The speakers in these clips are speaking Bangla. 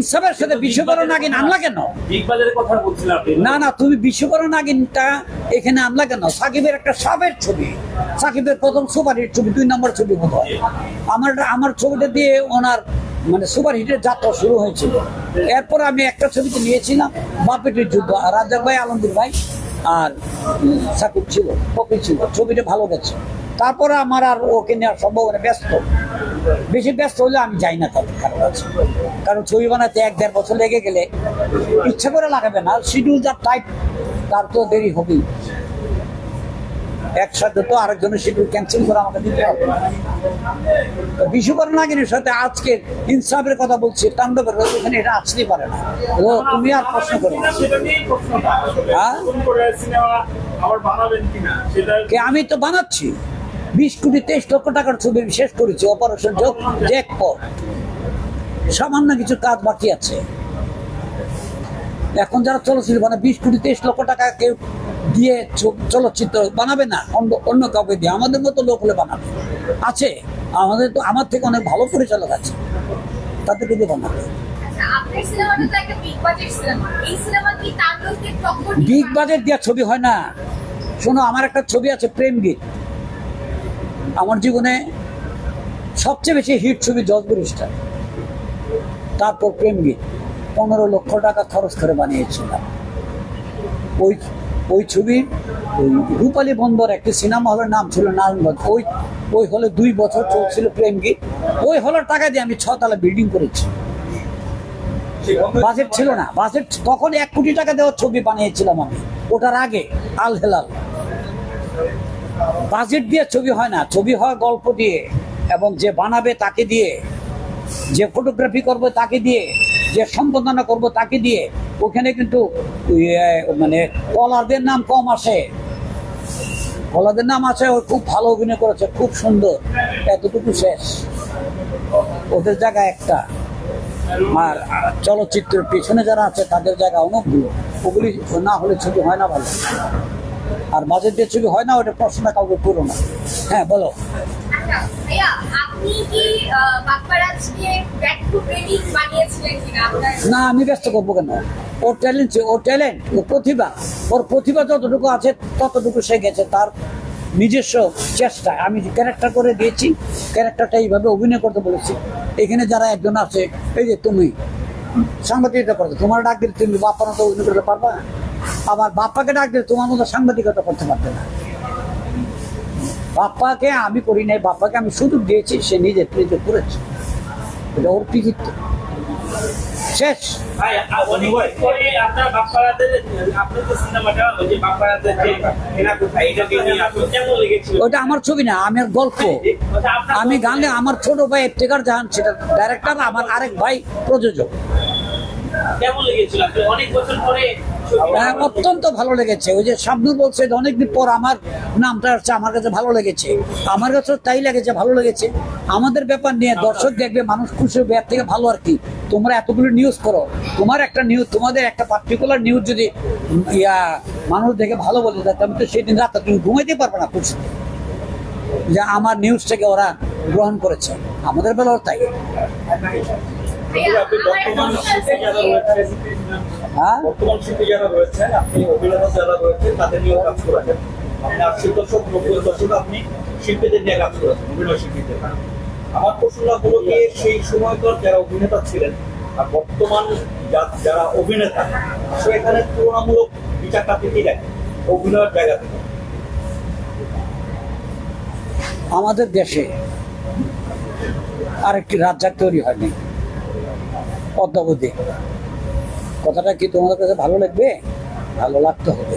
ইনসাফের সাথে বিশ্বকরণ নাগিন আনলা কেন? কথা বলছিলাম না না তুমি বিশ্বকরণ নাগিনটা এখানে আনলা কেন? সাকিবের একটা সাবের ছবি। সাকিবের প্রথম সুপারহিট ছবি দুই নম্বর ছবি বোধ হয় আমার আমার ছবিটা দিয়ে ওনার মানে সুপারহিটের যাত্রা শুরু হয়েছিল। এরপর আমি একটা ছবিতে নিয়েছিলাম বাপেটির যুদ্ধ। রাজা ভাই আলমগীর ভাই আর সাকুর ছিল কপি ছিল, ছবিটা ভালো গেছে। তারপরে আমার আর ওকে নেওয়ার সম্ভাবনা ব্যস্ত। বেশি ব্যস্ত হলে আমি যাই না তাদের কারও কাছে। কারণ ছবি বানাতে এক দেড় বছর লেগে গেলে ইচ্ছা করে লাগাবে না। শিডিউল যার টাইট তার তো দেরি হবেই। একসাথে তো আরেকজনের শিডিউল ক্যান্সেল করে আমাকে দিতে হবে। নাগিনের সাথে আজকে ইনসাফের কথা বলছি, তাণ্ডবের ওখানে এটা আসতেই পারে না। ও, তুমি আর প্রশ্ন করো হ্যাঁ? আমি তো বানাচ্ছি। বিশ কোটি, তেইশ লক্ষ টাকার ছবি শেষ করেছি অপারেশন জ্যাকপট সামান্য কিছু কাজ বাকি আছে। এখন যারা চলচ্চিত্র মানে বিশ কোটি, তেইশ লক্ষ টাকা কেউ দিয়ে চলচ্চিত্র বানাবে না অন্য অন্য কাউকে দিয়ে। আমাদের মতো লোক হলে বানাবে। আছে আমাদের তো আমার থেকে অনেক ভালো পরিচালক আছে। তাদেরকে দিয়ে বানাবে। আচ্ছা, তো একটা বিগ বাজেট দেওয়া ছবি হয় না। শোনো আমার একটা ছবি আছে প্রেম গীত। আমার জীবনে সবচেয়ে বেশি হিট ছবি জজবুর স্টার তারপর প্রেম গীত। পনেরো লক্ষ টাকা খরচ করে বানিয়েছিলাম। ওই ওই ছবির রূপালী বন্দর একটি সিনেমা হলের নাম ছিল নারায়ণগঞ্জ ওই ওই হলে দুই বছর চলছিল প্রেম গীত। ওই হলের টাকা দিয়ে আমি ছতলা বিল্ডিং করেছি। বাজেট ছিল না। বাজেট তখন এক কোটি টাকা দেওয়ার ছবি বানিয়েছিলাম আমি। ওটার আগে আল হেলাল। বাজেট দিয়ে ছবি হয় না। ছবি হয় গল্প দিয়ে এবং যে বানাবে তাকে দিয়ে, যে ফটোগ্রাফি করবে তাকে দিয়ে, যে সম্পাদনা করব তাকে দিয়ে ওখানে কিন্তু ইয়ে, মানে কলারদের নাম কম আসে। কলারদের নাম আছে ও খুব ভালো অভিনয় করেছে খুব সুন্দর এতটুকু শেষ। ওদের জায়গা একটা। আর চলচ্চিত্রের পেছনে যারা আছে তাদের জায়গা অনেকগুলো। ওগুলি না হলে ছবি হয় না ভালো। আর বাজেট দিয়ে ছবি হয় না ওটা প্রশ্নটা কাউকে করো না। হ্যাঁ বলো। আচ্ছা, আপনি কি না, আমি ব্যস্ত করব কেন? ওর ট্যালেন্ট ওর ট্যালেন্ট ওর প্রতিভা ওর প্রতিভা যতটুকু আছে, ততটুকু সে গেছে তার নিজস্ব চেষ্টায়। আমি ক্যারেক্টার করে দিয়েছি ক্যারেক্টারটা এইভাবে অভিনয় করতে বলেছি। এখানে যারা একজন আছে, এই যে তুমি, সাংবাদিকতা করতে তোমার ডাক দিলে তুমি বাপ্পার মতো অভিনয় করতে পারবা? আবার বাপ্পাকে ডাক দিলে তোমার মতো সাংবাদিকতা করতে পারবে না। বাপ্পাকে আমি করি নাই বাপ্পাকে আমি সুযোগ দিয়েছি সে নিজে নিজে করেছে। এটা ওর কৃতিত্ব। শেষ। ওটা আমার ছবি না আমার গল্প। আচ্ছা, আমি গানে আমার ছোট ভাই ইফতেকার জাহান সেটা ডাইরেক্টর আমার আরেক ভাই প্রযোজক। হ্যাঁ, অত্যন্ত ভালো লেগেছে। ওই যে শাবনুর বলছে অনেকদিন পর আমার নামটা আসছে আমার কাছে ভালো লেগেছে। আমার কাছে তাই লেগেছে ভালো লেগেছে। আমাদের ব্যাপার নিয়ে দর্শক দেখবে মানুষ খুশি হবে এর থেকে ভালো আর কি। তোমরা এতগুলো নিউজ করো তোমার একটা নিউজ তোমাদের একটা পার্টিকুলার নিউজ যদি ইয়া মানুষ দেখে ভালো বলে দেয় তুমি তো সেদিন রাতে তুমি ঘুমাইতে পারবে না খুশিতে যে আমার নিউজটাকে ওরা গ্রহণ করেছে। আমাদের বেলাও তাই। বর্তমান শিল্পী যারা যে, রয়েছেন হ্যাঁ? বর্তমান শিল্পী যারা রয়েছেন আপনি অভিনেতা যারা রয়েছেন তাদের নিয়েও কাজ করেছেন আপনি দশক নব্বই দশক আপনি শিল্পীদের নিয়ে কাজ করেছেন অভিনয় শিল্পীদের। আমার প্রশ্নটা হলো কি সেই সময়কার যারা অভিনেতা ছিলেন আর বর্তমান যা- যারা অভিনেতা আসলে এখানে তুলনামূলক বিচারটা কি অভিনয়ের জায়গা থেকে। আমাদের দেশে আরেকটি রাজ্জাক তৈরি হয়নি। অদ্যাবধি কথাটা কি তোমাদের কাছে ভালো লাগবে? ভালো লাগতে হবে।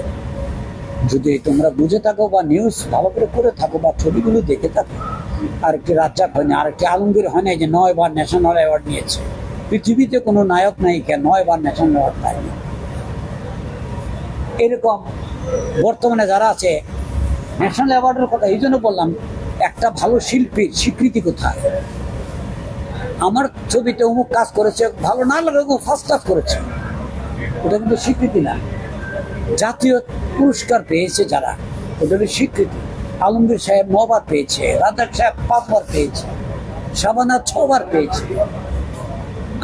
যদি তোমরা বুঝে থাকো বা নিউজ ভালো করে করে থাকো বা ছবিগুলো দেখে থাকো, আরেকটি রাজ্জাক হয়নি আরেকটি আলমগীর হয় নাই যে নয় বার ন্যাশনাল অ্যাওয়ার্ড নিয়েছে। পৃথিবীতে কোনো নায়ক নায়িকা নয় বার ন্যাশনাল অ্যাওয়ার্ড পায়নি। এরকম বর্তমানে যারা আছে ন্যাশনাল অ্যাওয়ার্ডের কথা, এই জন্য বললাম, একটা ভালো শিল্পীর স্বীকৃতি কোথায়? আমার ছবিতে অমুক কাজ করেছে, ভালো না লাগে ফার্স্ট কাজ করেছে। ওটা কিন্তু স্বীকৃতি না। জাতীয় পুরস্কার পেয়েছে যারা, ওটা স্বীকৃতি। আলমগীর সাহেব নবার পেয়েছে, রাজাক সাহেব পাঁচবার পেয়েছে, সাবানা ছবার পেয়েছে।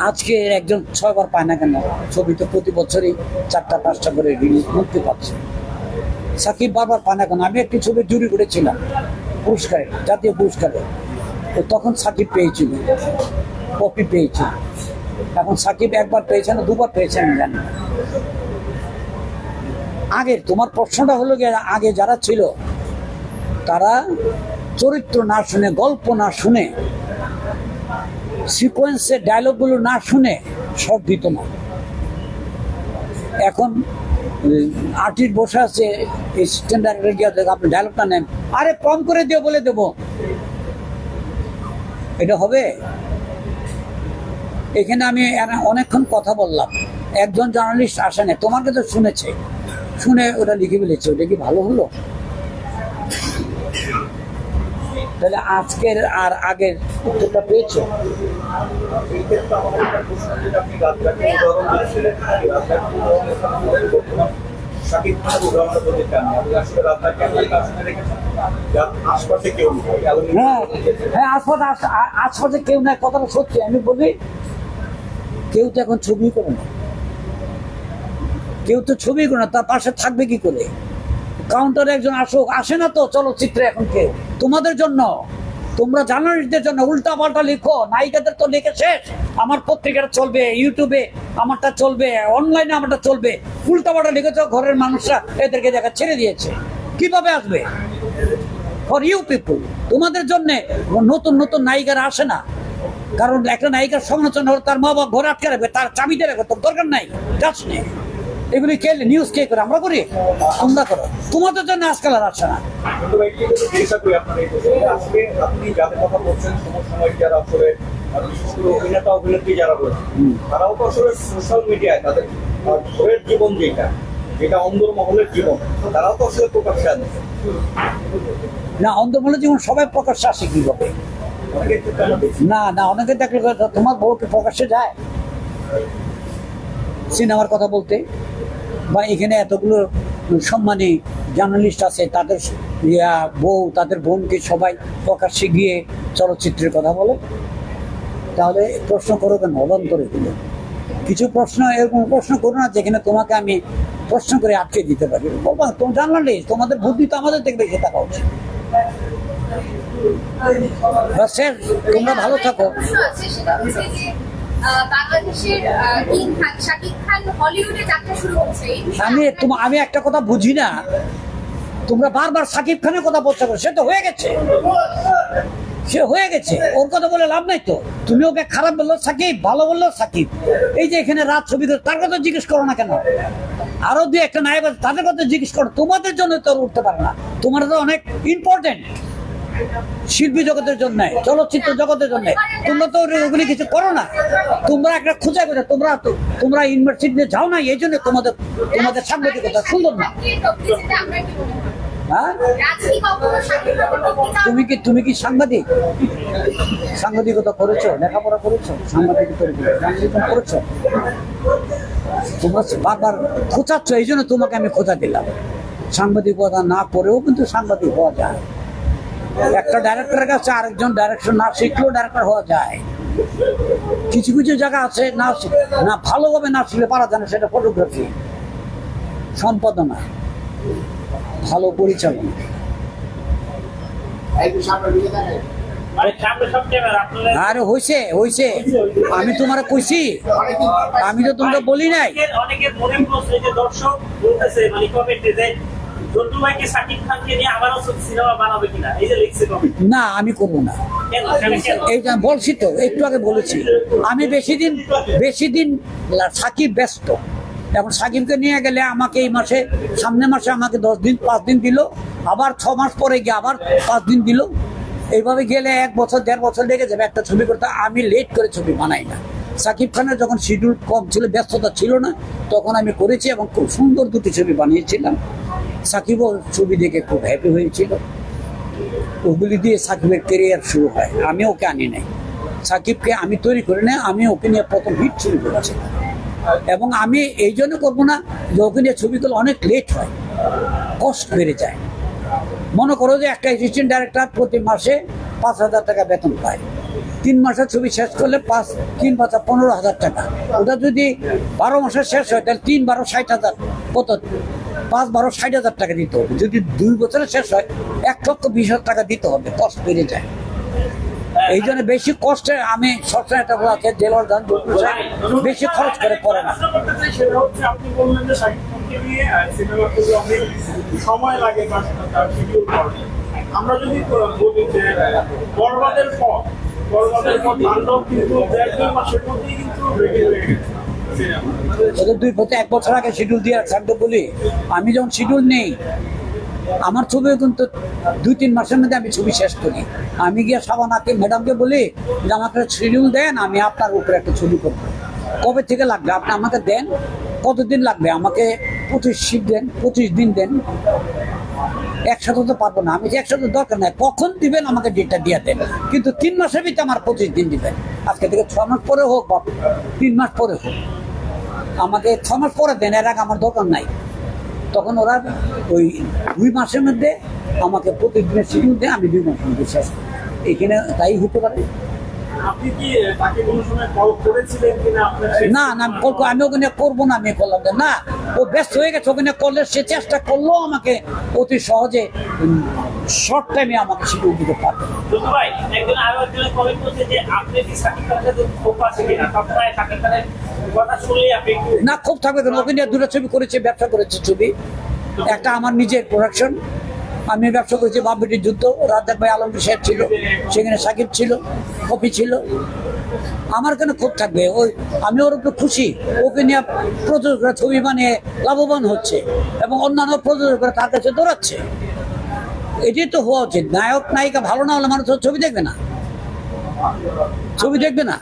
আজকে একজন ছয়বার পায় না কেন? ছবি তো প্রতি বছরই চারটা, পাঁচটা করে রিলিজ মুক্তি পাচ্ছে। সাকিব বারবার পায় না কেন? আমি একটি ছবি জুরি করেছিলাম পুরস্কারে, জাতীয় পুরস্কারে। তখন সাকিব পেয়েছিল, কপি পেয়েছিল। এখন সাকিব একবার পেয়েছে না, দুবার পেয়েছে আমি জানি আগে তোমার প্রশ্নটা হলো গিয়ে, আগে যারা ছিল, তারা চরিত্র না শুনে, গল্প না শুনে সিকোয়েন্সের ডায়লগগুলো না শুনে সব দিত না। এখন আর্টিস্ট বসে আছে স্ট্যান্ডার্ড রেডিও আপনি ডায়লগটা নেন, আরে কম করে দিও বলে দেবো। এটা হবে? এখানে আমি অনেকক্ষণ কথা বললাম। একজন জার্নালিস্ট আসে না তোমার কাছে শুনেছে। শুনে ওটা লিখে ফেলেছে, ওটা কি ভালো হলো? তাহলে আজকের আর আগের উত্তরটা পেয়েছ? কেউ হ্যাঁ হ্যাঁ কথাটা সত্যি, আমি বলি, কেউ তো এখন ছবি কেউ তো তার পাশে থাকবে কি করে? কাউন্টারে একজন আসুক, আসে না তো, চলচ্চিত্রে এখন কেউ। তোমাদের জন্য। তোমরা জার্নালিস্টদের জন্য উল্টা পাল্টা লিখো, নায়িকাদের তো লিখে শেষ। আমার পত্রিকাটা চলবে, ইউটিউবে আমারটা চলবে, অনলাইনে আমারটা চলবে। উল্টা পাল্টা লিখেছ, ঘরের মানুষরা এদেরকে দেখা ছেড়ে দিয়েছে। কীভাবে আসবে? ফর ইউ পিপুল তোমাদের জন্য নতুন নতুন নায়িকারা আসে না। কারণ একটা নায়িকার সমালোচনা হলে তার মা বাবা ঘরে আটকে রাখবে, তার চাবি রাখবে তোর দরকার নাই যাস নেই। এগুলি কে নিউজ কে করে? আমরা করি? তোমরা করো। তোমাদের জন্য আজকাল আর আসে না। যারা আসলে আহ, বিশেষ করে অভিনেতা অভিনেত্রী যারা রয়েছে তারাও তো আসলে সোশ্যাল মিডিয়ায় তাদের ঘরের জীবন যেটা জীবন তারাও তো আসলে প্রকাশ্যে না অন্ধমূল জীবন সবাই প্রকাশ্যে আসে কীভাবে? না না অনেকে দেখলে তোমার বউকে প্রকাশ্যে যায়। সিনেমার কথা বলতে। বা এখানে এতগুলো সম্মানী জার্নালিস্ট আছে তাদের বউ তাদের বোনকে সবাই প্রকাশ্যে গিয়ে চলচ্চিত্রের কথা বলে। তাহলে প্রশ্ন করো কেন? অবান্তরে দিলে কিছু প্রশ্ন এরকম প্রশ্ন করো না যেখানে তোমাকে আমি প্রশ্ন করে আটকে দিতে পারি। তোমার জার্নালিস্ট তোমাদের বুদ্ধি তো আমাদের থেকে বেশি থাকা উচিত। বাস শেষ, তোমরা ভালো থাকো। প্রশ্ন আছে সেটা হচ্ছে যে আহ, বাংলাদেশের কিং খান শাকিব খান হলিউডে যাত্রা শুরু করছে আমি একটা কথা বুঝি না। তোমরা বারবার সাকিব খানের কথা পারো সে তো হয়ে গেছে। সে হয়ে গেছে। ওর কথা বলে লাভ নাই তো। তুমি ওকে খারাপ বলল সাকিব ভালো বলল সাকিব এই যে এখানে রাত ছবি তার কথা জিজ্ঞেস করো না কেন? আরও দুই একটা নায়ক আছে তাদের কথা জিজ্ঞেস করো। তোমাদের জন্য তো উঠতে পারে না। তোমার তো অনেক ইম্পর্টেন্ট শিল্পী জগতের জন্য, চলচ্চিত্র জগতের জন্য, তোমরা তো ওগুলি কিছু করো না। তোমরা একটা খোঁজা করে, তোমরা তোমরা ইউনিভার্সিটিতে যাও না, এই জন্য তোমাদের তোমাদের সাংবাদিকতা সুন্দর না। হয়? তুমি কি তুমি কি সাংবাদিক? সাংবাদিকতা করেছ, লেখাপড়া করেছ জার্নালিজম করেছ? বারবার খোঁচাচ্ছ, এই জন্য তোমাকে আমি খোঁজা দিলাম। সাংবাদিকতা না করেও কিন্তু সাংবাদিক হওয়া যায়। একটা ডাইরেক্টরের কাছে আরেকজন ডাইরেকশন না শিখলেও ডাইরেক্টর হওয়া যায়। কিছু কিছু জায়গা আছে না না ভালোভাবে না শিখলে পারা যায় না, সেটা ফটোগ্রাফি সম্পাদনা। ভালো পরিচালনা। আরে হইছে হইছে। আমি তোমার কইছি, আমি তো তোমরা বলি নাই। দর্শক বলতেছে মানে কমেন্টে না আমি করব না। কেন? কেন এই যে বলছি তো একটু আগে বলেছি। আমি বেশি দিন বেশি দিন সাকিব ব্যস্ত। এখন সাকিবকে নিয়ে গেলে আমাকে এই মাসে সামনে মাসে আমাকে দশ দিন পাঁচ দিন দিল। আবার ছ মাস পরে গিয়ে আবার পাঁচ দিন দিল। এইভাবে গেলে এক বছর দেড় বছর লেগে যাবে একটা ছবি করতে। আমি লেট করে ছবি বানাই না। সাকিব খানের যখন শিডিউল কম ছিল ব্যস্ততা ছিল না তখন আমি করেছি এবং খুব সুন্দর দুটি ছবি বানিয়েছিলাম। সাকিবও ছবি দেখে খুব হ্যাপি হয়েছিল। ওগুলি দিয়ে সাকিবের কেরিয়ার শুরু হয়। আমি ওকে আনি নাই। সাকিবকে আমি তৈরি করি না আমি ওকে নিয়ে প্রথম হিট শুরু করেছি। এবং আমি এই জন্য করব না যে ওকে নিয়ে ছবি ছবিগুলো অনেক লেট হয়, কষ্ট বেড়ে যায়। মনে করো যে একটা অ্যাসিস্ট্যান্ট ডাইরেক্টর প্রতি মাসে পাঁচ হাজার টাকা বেতন পায়। তিন মাসের ছবি শেষ করলে পাঁচ, তিন পাঁচা পনেরো হাজার টাকা। ওটা যদি বারো মাসের শেষ হয়, তাহলে তিন বারো ষাট হাজার, কত? পাঁচ, বারো, ষাট হাজার টাকা দিতে হবে। যদি দুই বছরের শেষ হয়, এক লক্ষ বিশ হাজার টাকা দিতে হবে কষ্ট বেড়ে যায়। এই জন্য বেশি কষ্টে আমি সবসময় আছে জেলার বেশি খরচ করে করে না। সময় লাগে আমরা যদি বলি যে পর পর কিন্তু দেড় দুই মাসের মধ্যেই কিন্তু ওদের দুই প্রতি এক বছর আগে শিডিউল দিয়ে থাকবে বলি, আমি যখন শিডিউল নেই, আমার ছবিও কিন্তু দুই তিন মাসের মধ্যে আমি ছবি শেষ করি। আমি গিয়ে সাবানাকে ম্যাডামকে বলি যে, আমাকে শিডিউল দেন, আমি আপনার উপরে একটা ছবি করব। কবে থেকে লাগবে? আপনি আমাকে দেন, কতদিন লাগবে? আমাকে পঁচিশ শীত দেন, পঁচিশ দিন দেন। একসাথে তো পারব না। আমি যে একসাথে দরকার নাই, কখন দিবেন আমাকে ডেটটা দিয়ে দেন? কিন্তু তিন মাসের ভিতরে আমার পঁচিশ দিন দিবেন। আজকে থেকে ছ মাস পরে হোক বা তিন মাস পরে হোক। আমাকে ছ মাস পরে দেন এর আগে আমার দরকার নাই। তখন ওরা ওই দুই মাসের মধ্যে আমাকে প্রতিদিনের শিডিউল দেয়, আমি দুই মাসের মধ্যে শেষ এখানে তাই হতে পারে। না না আমি ওখানে করব না আমি করলাম না। ও ব্যস্ত হয়ে গেছে ওখানে করলে সে চেষ্টা করলেও আমাকে অতি সহজে শর্ট টাইমে আমাকে শিডিউল দিতে পারবে। না খুব থাকবে কেন ওখানে দুটো ছবি করেছে ব্যবসা করেছে ছবি। একটা আমার নিজের প্রোডাকশন আমি ব্যবসা করেছি বাবুটির যুদ্ধ, রাজ্জাক ভাই আলমগীর সাহেব ছিল, সেখানে সাকিব ছিল, কপি ছিল। আমার কেন খুব থাকবে? ওই আমি ওর একটু খুশি। ওকে নিয়ে প্রযোজকরা ছবি বানিয়ে লাভবান হচ্ছে এবং অন্যান্য প্রযোজকরা তার কাছে দৌড়াচ্ছে। এটাই তো হওয়া উচিত। নায়ক, নায়িকা ভালো না হলে মানুষ ছবি দেখবে না। ছবি দেখবে না।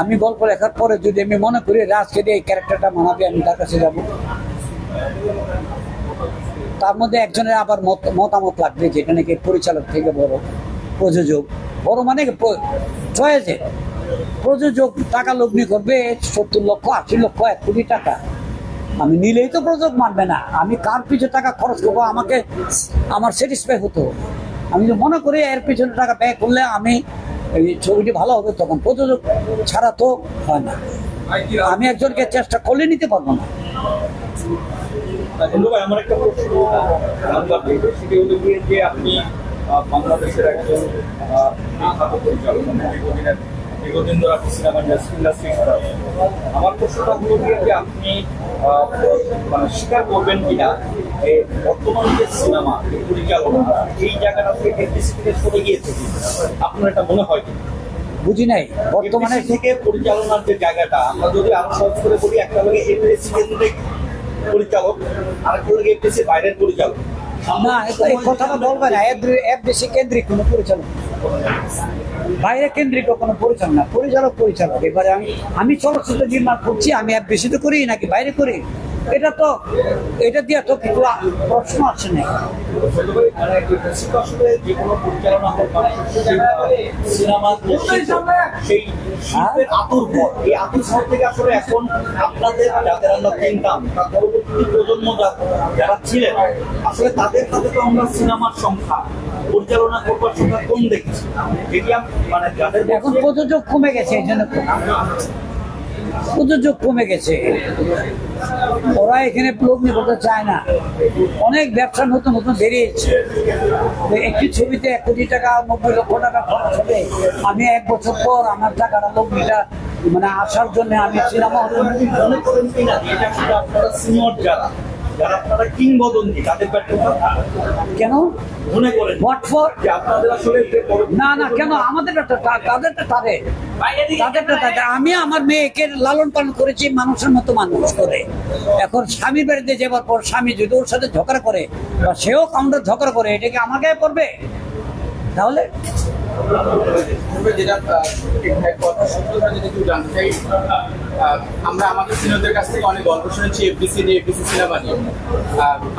আমি গল্প লেখার পরে যদি আমি মনে করি রাজকে এই ক্যারেক্টারটা মানাবে, আমি তার কাছে যাব। তার মধ্যে একজনের আবার মতামত লাগবে যেটা নাকি পরিচালক থেকে বড় প্রযোজক। বড় মানে প্রযোজক টাকা লগ্নি করবে সত্তর লক্ষ, আশি লক্ষ, এক কোটি টাকা। আমি নিলেই তো প্রযোজক মানবে না। আমি কার পিছনে টাকা খরচ করব? আমাকে আমার স্যাটিসফাই হতো আমি যদি মনে করি এর পিছনে টাকা ব্যয় করলে আমি এই ছবিটি ভালো হবে, তখন প্রযোজক ছাড়া তো হয় না। আমি একজনকে চেষ্টা করলে নিতে পারব না। আমার একটা প্রশ্ন। আপনি বাংলাদেশের একজন পরিচালক মানে দীর্ঘদিন ধরে আপনি সিনেমা ইন্ডাস্ট্রি আমার প্রশ্নটা হলো যে আপনি মানে স্বীকার করবেন কিনা যে বর্তমান যে সিনেমা পরিচালনা এই জায়গাটা থেকে সরে গিয়েছে আপনার এটা মনে হয় বুঝি নাই বর্তমানে থেকে পরিচালনার যে জায়গাটা আমরা যদি আরও সহজ করে বলি একটা লোক কেন্দ্রিক পরিচালক আর একটা লোক এফডিসি বাইরের পরিচালক না এই- কথাটা বলবে না বেশি কেন্দ্রিক কোনো পরিচালক বাইরে কেন্দ্রিক কোনো পরিচালনা পরিচালক পরিচালক। এবারে আমি আমি চলচ্চিত্র নির্মাণ করছি, আমি বেশি তো করি নাকি, বাইরে করি? এটা তো এটা দিয়ে তো কিছু প্রশ্ন আসে না এফডিসি তো আসলে যে কোনো পরিচালনা হোক মানুষের সেই সিনেমার যে শিল্প, সেই শিল্পের আতুর ভর এই আতুর ভর থেকে আসলে এখন আপনাদের যাদের আমরা চিনতাম তার পরবর্তী প্রজন্ম যারা ছিলেন আসলে তাদের তো আমরা সিনেমার সংখ্যা পরিচালনা করবার সংখ্যা কম দেখছি। মানে যাদের এখন প্রযোজক কমে গেছে এই জন্য প্রযোজক কমে গেছে। ওরা এখানে লগ্নি করতে চায় না। অনেক ব্যবসা নতুন নতুন বেরিয়েছে। একটি ছবিতে এক কোটি টাকা, নব্বই লক্ষ টাকা খরচ হবে। আমি এক বছর পর আমার টাকাটা লগ্নিটা মানে আসার জন্য আমি সিনেমা হলে করেন কিনা যে এটা আসলে আপনারা সিনিয়র যারা যারা আপনারা কিংবদন্তি তাদের ব্যর্থতা কেন মনে করেন। হোয়াট ফর যে আপনাদের আসলে না না কেন? আমাদের তাদেরটা তাদের। তাদেরটা তাদের আমি আমার মেয়েকে লালন পালন করেছি মানুষের মতো মানুষ করে। এখন স্বামীর বাড়িতে যাবার পর স্বামী যদি ওর সাথে ঝগড়া করে বা সেও কাউন্টার ঝগড়া করে এটা কি আমাকে করবে? তাহলে আমরা আমাদের সিনিয়রদের কাছ থেকে অনেক গল্প শুনেছি এফডিসি নিয়ে এফডিসি সিনেমা নিয়ে।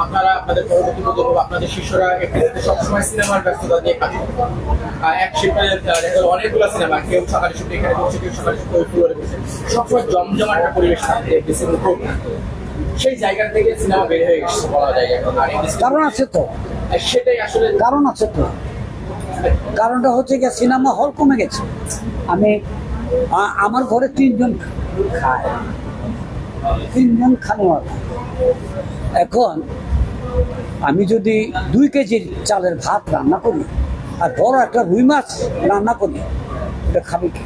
আপনারা আপনাদের পরবর্তী বা আপনাদের শিষ্যরা এফডিসিতে সবসময় সিনেমার ব্যস্ততা নিয়ে কাজ এক গেল অনেকগুলো সিনেমা কেউ সকালে এখানে বসে কেউ সকালে শুটে ওই ফ্লোরে বসে। সবসময় জমজমা একটা পরিবেশ থাকে এফডিসির সেই জায়গা থেকে সিনেমা বের হয়ে গেছে বলা যায় এখন। আর কারণ আছে তো। সেটাই আসলে কারণ আছে তো। কারণটা হচ্ছে গিয়ে সিনেমা হল কমে গেছে। আমি আমার ঘরে তিনজন খায়। তিনজন খানেওয়ালা। এখন আমি যদি দুই কেজির চালের ভাত রান্না করি, আর বড় একটা রুই মাছ রান্না করি, এটা খাবে কি?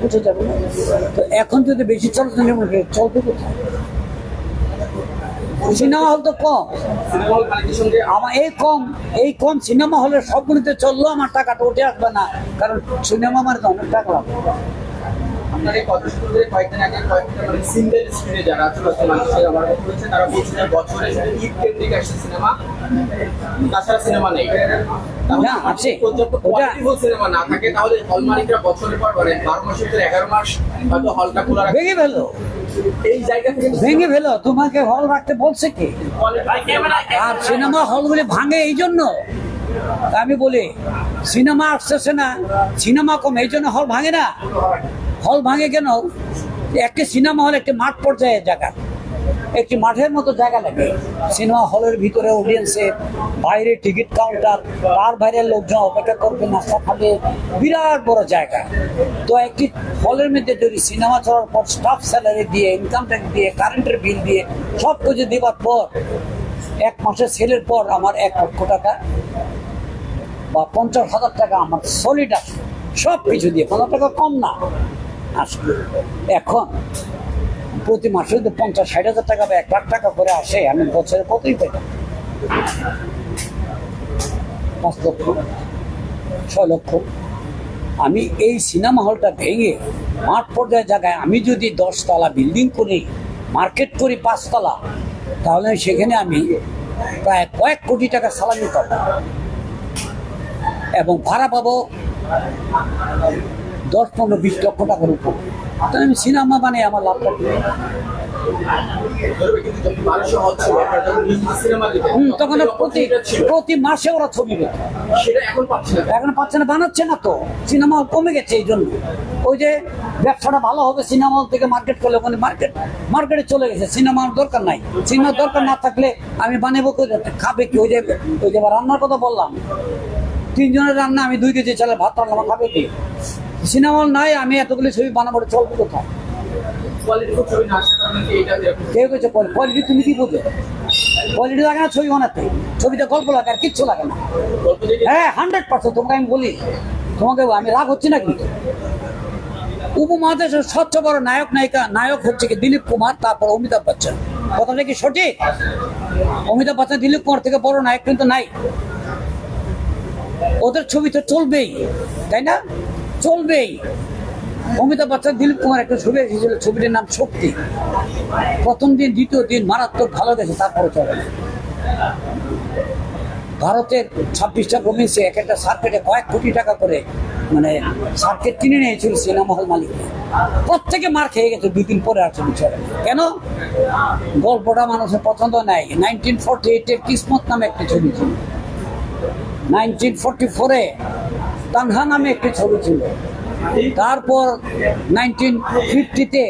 বুঝে যাবে? তো এখন যদি বেশি চলতে চলবে কোথায়? সিনেমা হল তো কম। সঙ্গে? আমার এই কম এই কম সিনেমা হলের সবগুলিতে চলল আমার টাকাটা উঠে আসবে না কারণ সিনেমা আমার তো অনেক টাকা। লাগবে আপনার এই কথা শুরু করে কয়েকদিন আগে কয়েকটা মানে সিঙ্গেল স্ক্রিনে যারা মানুষের আমার তারা বলছে যে বছরে ঈদ কেন্দ্রিক আসছে সিনেমা। তাছাড়া সিনেমা নেই। না, আছে। সিনেমা না থাকে তাহলে হল মালিকরা বছরের পর মানে বারো মাসের এগারো মাস হয়তো হলটা খোলা রাখে। ভেঙে ভেঙে ফেলো। তোমাকে হল রাখতে বলছে কি? আর সিনেমা হলগুলি ভাঙে এই জন্য। আমি বলি সিনেমা আসতেছে না সিনেমা কম এই জন্য হল ভাঙে না। হল ভাঙে কেন? একটি সিনেমা হল একটি মাঠ পর্যায়ের জায়গা। একটি মাঠের মতো জায়গা লাগে। সিনেমা হলের ভিতরে অডিয়েন্সের বাইরে টিকিট কাউন্টার, তার বাইরে লোকজন অপেক্ষা করবে, নাস্তা খাবে, বিরাট বড় জায়গা। তো একটি হলের মধ্যে যদি সিনেমা চলার পর স্টাফ স্যালারি দিয়ে ইনকাম ট্যাক্স দিয়ে কারেন্টের বিল দিয়ে সব কিছু দেওয়ার পর, এক মাসের সেলের পর আমার এক লক্ষ টাকা বা পঞ্চাশ হাজার টাকা আমার সলিড আসবে। সব কিছু দিয়ে পনেরো টাকা কম না। আসবে। এখন প্রতি মাসে যদি পঞ্চাশ, ষাট হাজার টাকা বা এক লাখ টাকা করে আসে, আমি বছরে কতই পেতাম পাঁচ লক্ষ, ছয় লক্ষ। আমি এই সিনেমা হলটা ভেঙে মাঠ পর্যায়ে জায়গায় আমি যদি দশতলা বিল্ডিং করি, মার্কেট করি পাঁচতলা, তাহলে সেখানে আমি প্রায় কয়েক কোটি টাকা সালামি পাবো। এবং ভাড়া পাবো দশ, পনেরো, বিশ লক্ষ টাকার উপর। তাহলে আমি সিনেমা বানিয়ে আমার লাভটা কি? ছিল ব্যবসাটা ভালো হবে, সিনেমা থেকে মার্কেট করলে মার্কেট মার্কেটে চলে গেছে দরকার নাই। সিনেমার দরকার না থাকলে আমি বানাবো খাবে কি? ওই যে ওই যে রান্নার কথা বললাম। তিনজনের রান্না আমি দুই কেজি চালে ভাত রান্না খাবে কি? সিনেমা হল নাই আমি এতগুলি ছবি বানাবো চলবে কোথায়? কেউ কেছে কোয়ালিটি তুমি কি বুঝো? কোয়ালিটি লাগে না ছবি বানাতে। ছবিতে গল্প লাগে আর কিচ্ছু লাগে না। হ্যাঁ হান্ড্রেড পার্সেন্ট তোমাকে আমি বলি। তোমাকে আমি রাগ হচ্ছি না কিন্তু। উপমহাদেশের স্বচ্ছ বড় নায়ক নায়িকা নায়ক হচ্ছে কি দিলীপ কুমার তারপর অমিতাভ বচ্চন। কথাটা কি সঠিক? অমিতাভ বচ্চন দিলীপ কুমার থেকে বড় নায়ক কিন্তু নাই। ওদের ছবি তো চলবেই তাই না? চলবেই। অমিতাভ বচ্চন, দিলীপ কুমার একটা ছবি এসেছিল, ছবিটির নাম শক্তি। প্রথম দিন, দ্বিতীয় দিন, মারাত্মক ভালো গেছে তারপরে চলে। ভারতের ছাব্বিশটা প্রভিন্সে এক একটা সার্কেটে কয়েক কোটি টাকা করে মানে সার্কেট কিনে নিয়েছিল সিনেমা হল মালিক। প্রত্যেকে মার খেয়ে গেছে, দুই দিন পরে আসছে বিচারে কেন? গল্পটা মানুষের পছন্দ নাই। নাইনটিন ফোরটি এইটের কিসমত নামে একটা ছবি ছিল। নাইনটিন ফোরটি ফোরে তানহা নামে একটি ছবি ছিল। তারপর নাইনটিন ফিফটিতে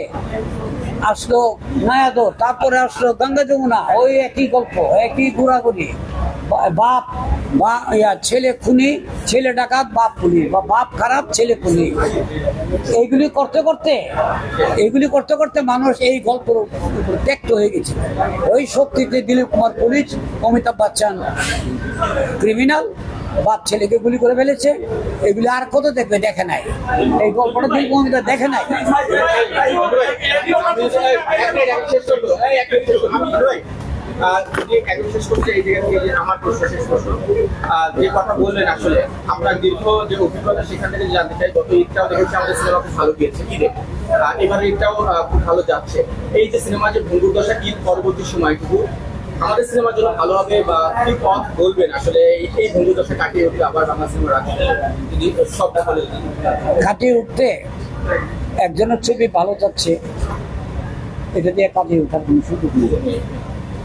আসলো নায়াদো, তারপরে আসলো গঙ্গা যমুনা, ওই একই গল্প, একই ঘোরাঘুরি। বাপ, বা, ইয়া, ছেলে খুনি, ছেলে ডাকাত, বাপ খুনি, বা, বাপ খারাপ, ছেলে খুনি। এইগুলি করতে করতে, এইগুলি করতে করতে মানুষ এই গল্প ত্যক্ত হয়ে গেছে ওই শক্তিতে দিলীপ কুমার পুলিশ, অমিতাভ বচ্চন, ক্রিমিনাল। বাপ ছেলেকে গুলি করে ফেলেছে। এগুলি আর কত দেখবে? দেখে নাই। এই গল্পটা অমিতাভ দেখে নাই। এই, যে আমার যে কথা বললেন আসলে দীর্ঘ যে অভিজ্ঞতা জানতে চাই দেখেছি আমাদের সিনেমা খুব ভালো খুব ভালো যাচ্ছে। এই যে সিনেমা যে ভঙ্গুর দশা ঈদ পরবর্তী সময়টুকু? আমাদের সিনেমার জন্য ভালো হবে বা কি পথ বলবেন? আসলে এই- এই ভঙ্গুর দশা কাটিয়ে উঠবে আবার বাংলা সিনেমা রাখতে যদি সব দেখালে কাটিয়ে উঠতে একজনের ছবি ভালো যাচ্ছে, এটা দিয়ে কাটিয়ে ওঠার কোনো সুযোগ নেই।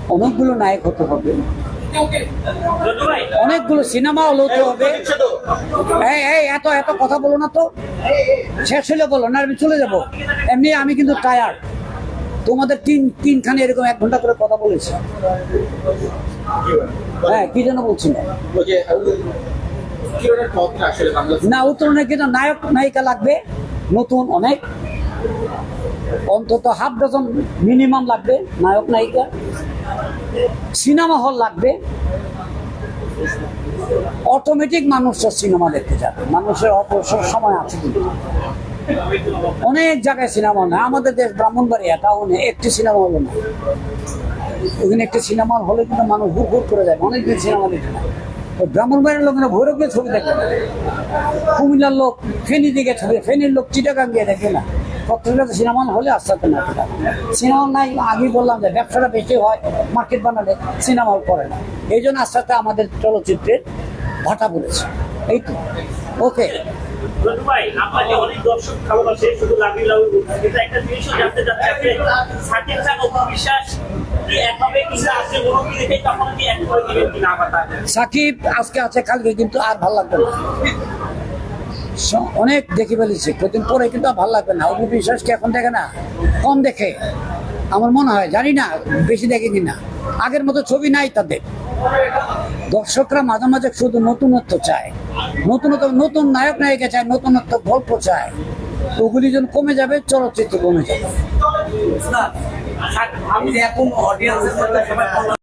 অনেকগুলো নায়ক হতে হবে। অনেকগুলো সিনেমা হতে হবে। এই এই, এত এত কথা বলো না তো। শেষ হলে বলো, না আমি চলে যাব। এমনি আমি কিন্তু টায়ার্ড তোমাদের তিন তিনখানে এরকম এক ঘণ্টা করে কথা বলেছে। হ্যাঁ কি যেন বলছি বাংলাদেশ না উত্তরণে কিন্তু নায়ক, নায়িকা লাগবে, নতুন অনেক। অন্তত হাফ ডজন মিনিমাম লাগবে, নায়ক, নায়িকা। সিনেমা হল লাগবে। অটোমেটিক মানুষ সিনেমা দেখতে যাবে। মানুষের অবসর সময় আছে কিন্তু। অনেক জায়গায় সিনেমা হল। আমাদের দেশ ব্রাহ্মণবাড়িয়া টাউনে একটি সিনেমা হল না। ওখানে একটি সিনেমা হলে কিন্তু মানুষ ঘুর ঘুর করে যায়। অনেকদিন সিনেমা দেখে না। ব্রাহ্মণবাড়ির লোকেরা ভৈরব ছবি দেখে না। কুমিল্লার লোক ফেনি দিকে ছবি ফেনির লোক চিটাগাং গিয়ে দেখে না। প্রত্যেকটা সিনেমা হলে আস্তে আস্তে না। সিনেমা নাই আগে বললাম যে ব্যবসাটা বেশি হয়, মার্কেট বানালে সিনেমা হল করে না। এই জন্য আস্তে আস্তে আমাদের চলচ্চিত্রের ভাটা পড়েছে। এই তো। ওকে সাকিব আজকে আছে, কালকে কিন্তু আর ভালো লাগবে না। অনেক দেখে ফেলেছে, কদিন পরে কিন্তু আর ভালো লাগবে না। অপু বিশ্বাসকে এখন দেখে না? কম দেখে। আমার মনে হয়, জানি না, বেশি দেখে কিনা আগের মতো ছবি নাই তাদের। দর্শকরা মাঝে মাঝে শুধু নতুনত্ব চায়। নতুনত্ব নতুন নায়ক নায়িকা চায় নতুনত্ব গল্প চায়। ওগুলি যখন কমে যাবে, চলচ্চিত্র কমে যাবে।